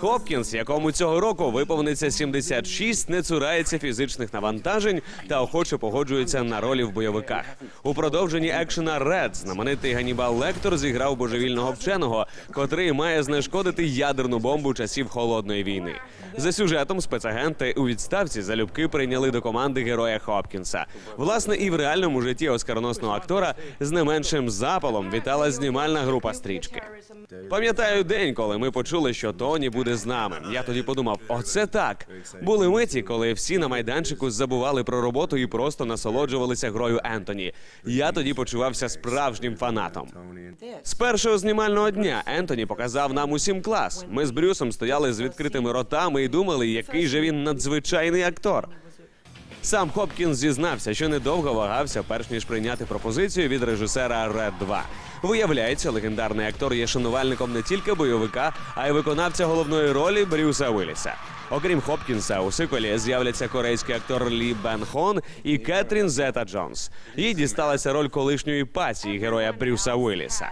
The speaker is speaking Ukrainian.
Хопкінс, якому цього року виповниться 76, не цурається фізичних навантажень та охоче погоджується на ролі в бойовиках. У продовженні екшена Ред знаменитий Ганібал Лектор зіграв божевільного вченого, котрий має знешкодити ядерну бомбу часів холодної війни. За сюжетом спецагенти у відставці залюбки прийняли до команди героя Хопкінса. Власне, і в реальному житті оскароносного актора з не меншим запалом вітала знімальна група стрічки. Пам'ятаю день, коли ми почули, що Тоні буде з нами. Я тоді подумав: оце так. Були миті, коли всі на майданчику забували про роботу і просто насолоджувалися грою Ентоні. Я тоді почувався справжнім фанатом. З першого знімального дня Ентоні показав нам усім клас. Ми з Брюсом стояли з відкритими ротами і думали, який же він надзвичайний актор. Сам Хопкінс зізнався, що недовго вагався, перш ніж прийняти пропозицію від режисера Ред 2. Виявляється, легендарний актор є шанувальником не тільки бойовика, а й виконавця головної ролі Брюса Вилліса. Окрім Хопкінса, у сиквелі з'являться корейський актор Лі Бен Хон і Кетрін Зета Джонс. Їй дісталася роль колишньої пасії героя Брюса Вилліса.